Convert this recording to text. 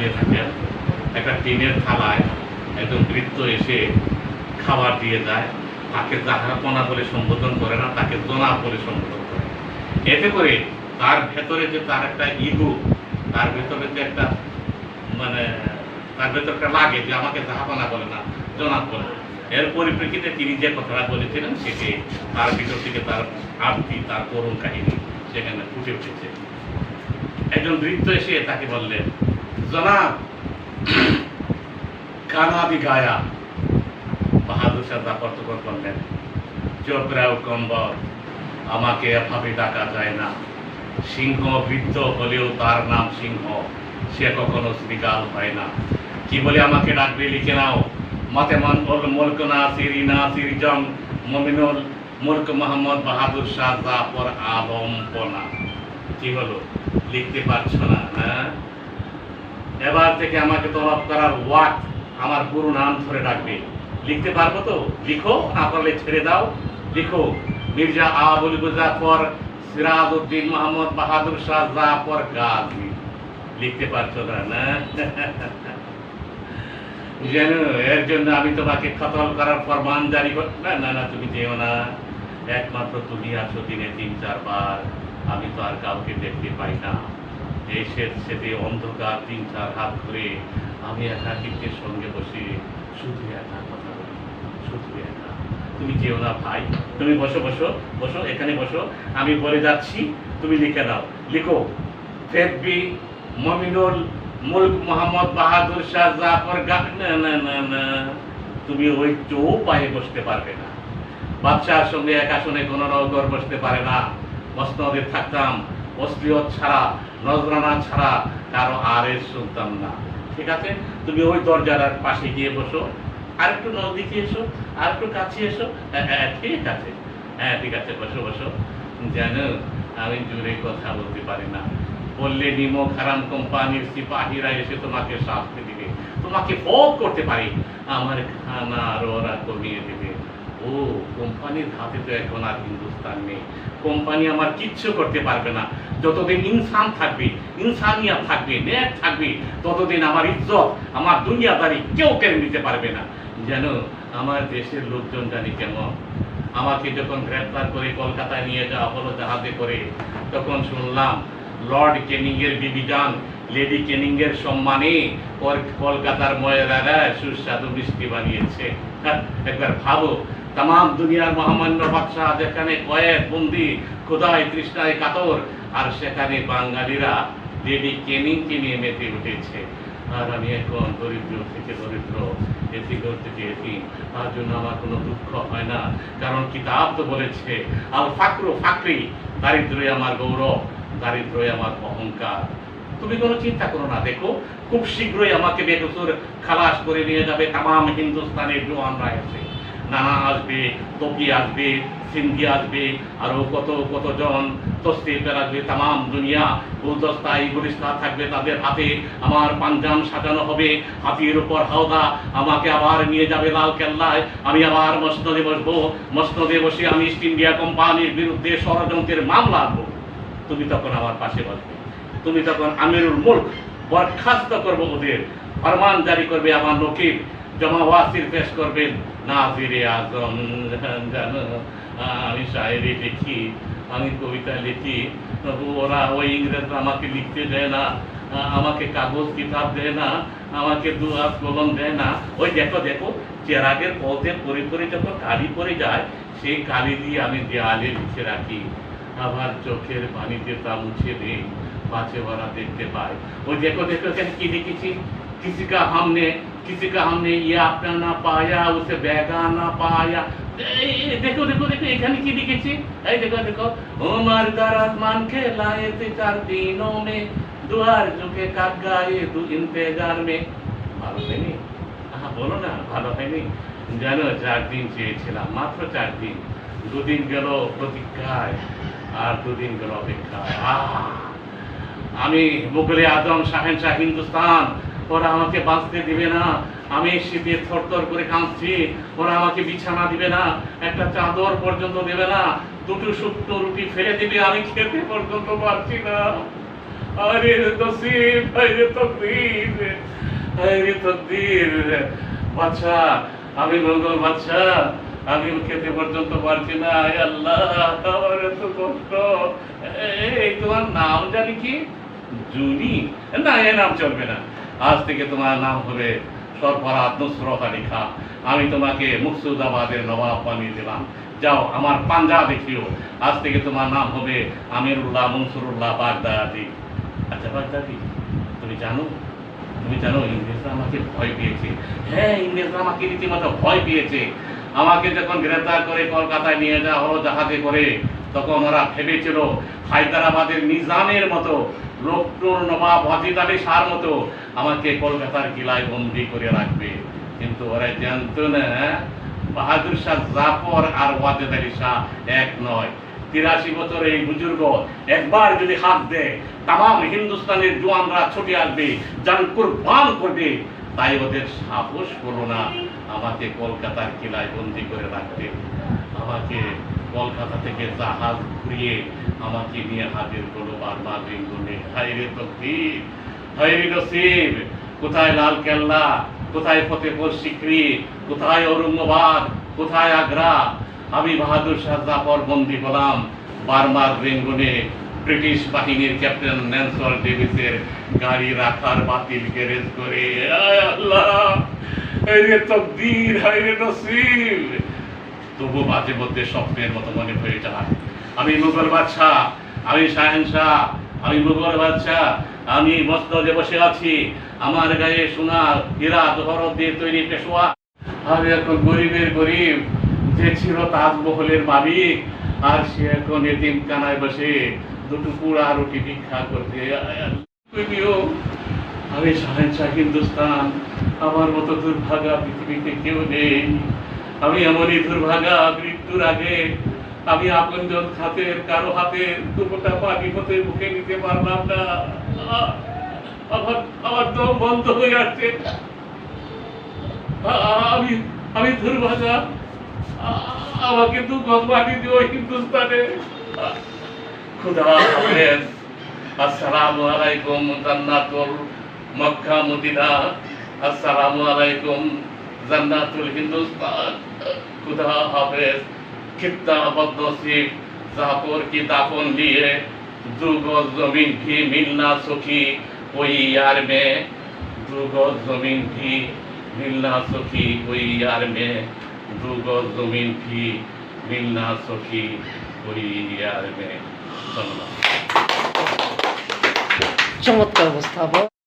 শুয়ে থাকেন। একটা টিনের থালায় একজন বৃত্ত এসে খাবার দিয়ে যায় তাকে জাহাপনা বলে সম্বোধন করে না, তাকে জনাব বলে সম্বোধন করে। এতে করে তার ভেতরে যে তার একটা ইগো, তার ভেতরে যে একটা মানে তার ভেতর একটা লাগে যে আমাকে জাহাপনা বলে না জনাব বলে এর পরিপ্রেক্ষিতে তিনি যে কথাটা বলেছিলেন, সেটি তার ভিতর থেকে তার আবৃত্তি, তার করুণ কাহিনী সেখানে ফুটে উঠেছে। একজন বৃত্ত এসে তাকে বললেন জনাব, কানা भी গায়া। বাহাদুর শাহ জাফর করলেন। চোখ রাও কম্বর আমাকে এভাবে ডাকা যায় না। সিংহ বৃদ্ধ হলেও তার নাম সিংহ। সে কখনো শ্রীকাল হয় না। কি বলে আমাকে ডাকবে লিখে নাও। মতে মন ওল মুলক নাসির নাসির জং। মমিনুল মুলক মোহাম্মদ বাহাদুর শাহ জাফর আলম কি হলো? লিখতে পারছ না হ্যাঁ? এবার থেকে আমাকে তলব করার ওয়াক আমার পুরো নাম ধরে ডাকবে। লিখতে পারব তো? লিখো, না পারলে ছেড়ে দাও। লিখো, মির্জা আবুল মুজাফর সিরাজ উদ্দিন মোহাম্মদ বাহাদুর শাহ জাফর গাজী। লিখতে পারছ না? না? যেন এর জন্য আমি তোমাকে কতল করার ফরমান জারি না না না, তুমি যেও না। একমাত্র তুমি আছো দিনে তিন, চারবার। আমি তো আর কাউকে দেখতে পাই না। শ্বেত শ্বেতে অন্ধকার তিন চার হাত ধরে আমি একাকিত্বের সঙ্গে বসে শুধু একা কথা বলি, শুধু একা। তুমি যেও না ভাই, তুমি বসো বসো বসো, এখানে বসো। আমি বলে যাচ্ছি, তুমি লিখে দাও। লিখো, ফেব্বি মমিনুল মুলক মোহাম্মদ বাহাদুর শাহ জাফর না না না না। তুমি ওই চৌ পায়ে বসতে পারবে না। বাদশার সঙ্গে এক আসনে কোনো নগর বসতে পারে না। মসনদে থাকতাম অশ্লীয়ত ছাড়া। নজরানা ছাড়া কারও আর এর শুনতাম না। ঠিক আছে? তুমি ওই দরজার পাশে গিয়ে বসো। আর একটু নদীকে এসো আর একটু কাছে এসো। হ্যাঁ, হ্যাঁ, ঠিক আছে। হ্যাঁ ঠিক আছে বসো বসো। জানো আমি জোরে কথা বলতে পারি না। বললে নিমক হারাম কোম্পানির সিপাহীরা এসে তোমাকে শাস্তি দিবে। তোমাকে ভোগ করতে পারি। আমার খানা আর ওরা কমিয়ে দেবে। ও কোম্পানির হাতে তো এখন আর হিন্দুস্তান নেই। কোম্পানি আমার কিচ্ছু করতে পারবে না। যতদিন ইনসান থাকবে, ইনসানিয়া থাকবে ন্যায় থাকবে, ততদিন আমার ইজ্জত, আমার দুনিয়াদারি কেউ কেড়ে নিতে পারবে না। যেন আমার দেশের লোকজন জানি কেমন। আমাকে যখন গ্রেপ্তার করে কলকাতায় নিয়ে যাওয়া হলো জাহাজে করে, তখন শুনলাম লর্ড কেনিং এর বিবিজান, লেডি কেনিং এর সম্মানে কলকাতার ময়রারা সুস্বাদু মিষ্টি বানিয়েছে। একবার ভাবো তাম দুনিয়ার মহামান্য বাদশাহ, যেখানে কয়েক বন্দি খোদায় তৃষ্ণায় কাতর, আর সেখানে বাঙালিরা লেডি কেনিংকে নিয়ে মেতে উঠেছে। আর আমি এখন দরিদ্র থেকে দরিদ্র এসি করতে চেয়েছি তার জন্য আমার কোনো দুঃখ হয় না, কারণ কিতাব তো বলেছে আর ফাকরু ফাকরি, দারিদ্রই আমার গৌরব, দারিদ্রই আমার অহংকার। তুমি কোনো চিন্তা করো না, দেখো, খুব শীঘ্রই আমাকে বেকসুর খালাস করে নিয়ে যাবে তাম হিন্দুস্তানের জোয়ানরা এসে। নানা আসবে তকি আসবে, সিন্ধি আসবে, আরও কত কতজন তস্তিফের আসবে তাম দুনিয়া গুলদস্তা গুলিস্তা থাকবে তাদের হাতে, আমার পাঞ্জাম সাজানো হবে, হাতির উপর হাওদা আমাকে আবার নিয়ে যাবে লাল কেল্লায়, আমি আবার মসনদে বসবো, মসনদে বসে আমি ইস্ট ইন্ডিয়া কোম্পানির বিরুদ্ধে ষড়যন্ত্রের মামলা আনব। তুমি তখন আমার পাশে বসবে। তুমি তখন আমিরুল মুল্ক বরখাস্ত করব ওদের, ফরমান জারি করবে আমার নকিব। জমা পেশ করবেন। নাজিরে আজম জানো আমি সাহেবে লিখি, আমি কবিতা লিখি। ওরা ওই ইংরেজরা আমাকে লিখতে দেয় না, আমাকে কাগজ, কিতাব দেয় না, আমাকে দু হাত কলম দেয় না। ওই দেখো দেখো, চেরাগের পথে পরে পরে যখন কালি পরে যায়, সেই কালি দিয়ে আমি দেয়ালে লিখে রাখি। আবার চোখের পানিতে তা মুছে দিই পাশে ওরা দেখতে পায়। ওই দেখো দেখো এখানে কি লিখেছি কিসিকা হামনে किसी का हमने ये अपना ना पाया उसे बेगा ना पाया এই, এই, দেখো দেখো দেখো এখানে কি লিখেছি এই দেখো দেখো ওমার দারাত মান কে লায়ে তে চার দিনों में দুয়ার ঝুঁকে কাক গায়ে দু ইন্তেজার में ভালো হয়নি আহা, বলো না ভালো হয়নি জানো চার দিন চেয়েছিলাম মাত্র চার দিন দুদিন গেল প্রতীক্ষায় আর দুদিন গেল অপেক্ষায় আহ আমি মুঘলে আজম শাহেন শাহ হিন্দুস্তান ওরা আমাকে বাঁচতে দিবে না। আমি শীতে থরথর করে কাঁদছি। ওরা আমাকে বিছানা দিবে না, একটা চাদর পর্যন্ত দেবে না, দুটো শুকনো রুটি ফেলে দিবে, আমি খেতে পর্যন্ত পারছি না। আমি বাচ্চা আমি খেতে পর্যন্ত পারছি না। আল্লাহ এই, তোমার নাম জানি কি? জুনি না, এ নাম চলবে না। আজ থেকে তোমার নাম হবে সরফরাত নুসরত আলী আমি তোমাকে মুকসুদাবাদের নবাব বানিয়ে দিলাম। যাও, আমার পাঞ্জা দেখিও। আজ থেকে তোমার নাম হবে আমিরুল্লাহ মনসুরুল্লাহ বাগদাদি। আচ্ছা বাগদাদি, তুমি জানো? তুমি জানো, ইংরেজরা আমাকে ভয় পেয়েছে। হ্যাঁ ইংরেজরা আমাকে রীতিমতো ভয় পেয়েছে। আমাকে যখন গ্রেপ্তার করে কলকাতায় নিয়ে যাওয়া হলো জাহাজে করে, তখন ওরা ভেবেছিল হায়দ্রাবাদের নিজামের মতো আলী শাহর মতো আমাকে কলকাতার কিলায় বন্দি করে রাখবে। কিন্তু ওরা জানতো না, বাহাদুর শাহ জাফর আর ওয়াজেদ আলী শাহ এক নয়। তিরাশি বছর এই বুজুর্গ একবার যদি হাত দেয় তাম হিন্দুস্তানের জোয়ানরা ছুটে আসবে যান কুরবান করবে। তাই ওদের সাহস হলো না। আমাকে কলকাতার কিলায় বন্দি করে রাখতে আমাকে কলকাতা থেকে জাহাজ ঘুরিয়ে আমাকে নিয়ে হাজির করল বারবার বেঙ্গলে। হাইরে নসিব, কোথায় লাল কেল্লা, কোথায় ফতেপুর সিক্রি, কোথায় ঔরঙ্গাবাদ, কোথায় আগ্রা? আমি বাহাদুর শাহ জাফর বন্দি হলাম বারবার বেঙ্গলে ব্রিটিশ বাহিনীর ক্যাপ্টেন ন্যান্সল ডেভিসের গাড়ি রাখার বাতিল গ্যারেজ করে। আল্লাহ! হাইরে তকদির হাইরে নসিব তবু মাঝে মধ্যে স্বপ্নের মতো মনে হয়ে যায়। আমি মুঘল বাদশাহ, আমি আমি মুঘল বাদশাহ, আমি বসে আছি। আমার গায়ে হীরা দিয়ে তৈরি পেশোয়া। আমি এখন গরিবের গরিব, যে ছিল তাজমহলের মালিক, আর সে এখন এতিম কানায় বসে দুটো পুরা রুটি ভিক্ষা করতে আমি শাহেনশাহ হিন্দুস্তান আমার মতো দুর্ভাগা পৃথিবীতে কেউ নেই। আমি এমনই দুর্ভাগা মৃত্যুর আগে আমি আপনজন খাতের, কারও হাতে দুপোটা পানি হতে মুখে নিতে পারলাম না। আমার দম বন্ধ হয়ে আমি আমি দুর্ভাগা। আমাকে দু মাটি দিও হিন্দুস্তানে। খুদা আসসালামু আলাইকুম মক্কা মদিনা। আসসালামু আলাইকুম, জান্নাতুল হিন্দুস্তান খুদা হাফেজ খিত্তাবদ্ধ শিব জাফর কি দাফন দিয়ে দুগ জমিন কি মিলনা সখী? ওই ইয়ার মে দুগ জমিন কি মিলনা সখী? ওই ইয়ার মে দুগ জমিন কি মিলনা সখী? ওই ইয়ার মে চমৎকার অবস্থা